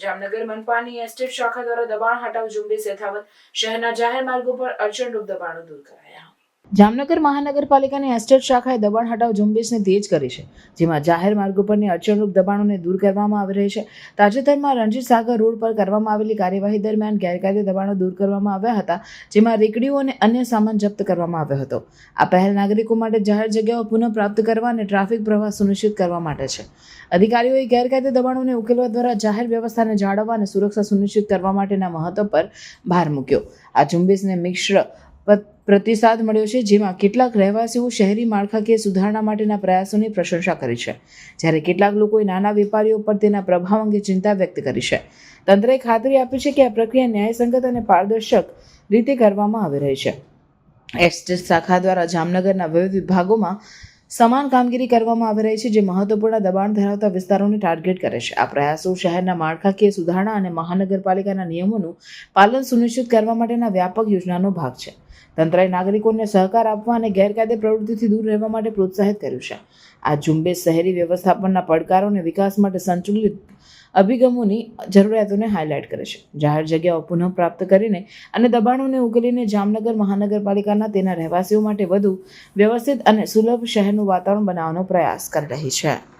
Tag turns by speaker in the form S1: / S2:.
S1: Jamnagar મનપાની estate શાખા દ્વારા દબાણ હટાવ ઝુંબેશ યથાવત શહેરના જાહેર માર્ગો પર અડચણરૂપ દબાણો દૂર કરાયા. જામનગર મહાનગરપાલિકાની એસ્ટેટ શાખાએ દબાણ હટાવ ઝુંબેશને તેજ કરી છે, જેમાં જાહેર માર્ગો પરની અડચણરૂપ દબાણોને દૂર કરવામાં આવી રહી છે. તાજેતરમાં રણજીત સાગર રોડ પર કરવામાં આવેલી કાર્યવાહી દરમિયાન ગેરકાયદે દબાણો દૂર કરવામાં આવ્યા હતા, જેમાં રેકડીઓ અને અન્ય સામાન જપ્ત કરવામાં આવ્યો હતો. આ પહેલ નાગરિકો માટે જાહેર જગ્યાઓ પુનઃપ્રાપ્ત કરવા અને ટ્રાફિક પ્રવાહ સુનિશ્ચિત કરવા માટે છે. અધિકારીઓએ ગેરકાયદે દબાણોને ઉકેલવા દ્વારા જાહેર વ્યવસ્થાને જાળવવા અને સુરક્ષા સુનિશ્ચિત કરવા માટેના મહત્વ પર ભાર મૂક્યો. આ ઝુંબેશને મિશ્ર પ્રતિસાદ મળ્યો છે જેમાં કેટલાક રહેવાસીઓ શહેરી માળખાકીય સુધારણા માટેના પ્રયાસોની પ્રશંસા કરી છે. જ્યારે કેટલાક લોકોએ નાના વેપારીઓ પર તેના પ્રભાવ અંગે ચિંતા વ્યક્ત કરી છે. તંત્રએ ખાતરી આપી છે કે આ પ્રક્રિયા ન્યાયસંગત અને પારદર્શક રીતે કરવામાં આવી રહી છે. એસટી શાખા દ્વારા જામનગરના વિવિધ વિભાગોમાં સમાન કામગીરી કરવામાં આવી રહી છે, જે મહત્વપૂર્ણ દબાણ ધરાવતા વિસ્તારોને ટાર્ગેટ કરે છે. આ પ્રયાસો શહેરના માળખાકીય સુધારણા અને મહાનગરપાલિકાના નિયમોનું પાલન સુનિશ્ચિત કરવા માટેના વ્યાપક યોજનાનો ભાગ છે. તંત્રએ નાગરિકોને સહકાર આપવા અને ગેરકાયદે પ્રવૃત્તિથી દૂર રહેવા માટે પ્રોત્સાહિત કર્યું છે. આ ઝુંબેશ શહેરી વ્યવસ્થાપનના પડકારો અને વિકાસ માટે સંતુલિત અભિગમોની જરૂરિયાતોને હાઇલાઇટ કરે છે. જાહેર જગ્યાઓ પુનઃપ્રાપ્ત કરીને અને દબાણોને ઉકેલીને જામનગર મહાનગરપાલિકાના તેના રહેવાસીઓ માટે વધુ વ્યવસ્થિત અને સુલભ શહેરનું વાતાવરણ બનાવવાનો પ્રયાસ કરી રહી છે.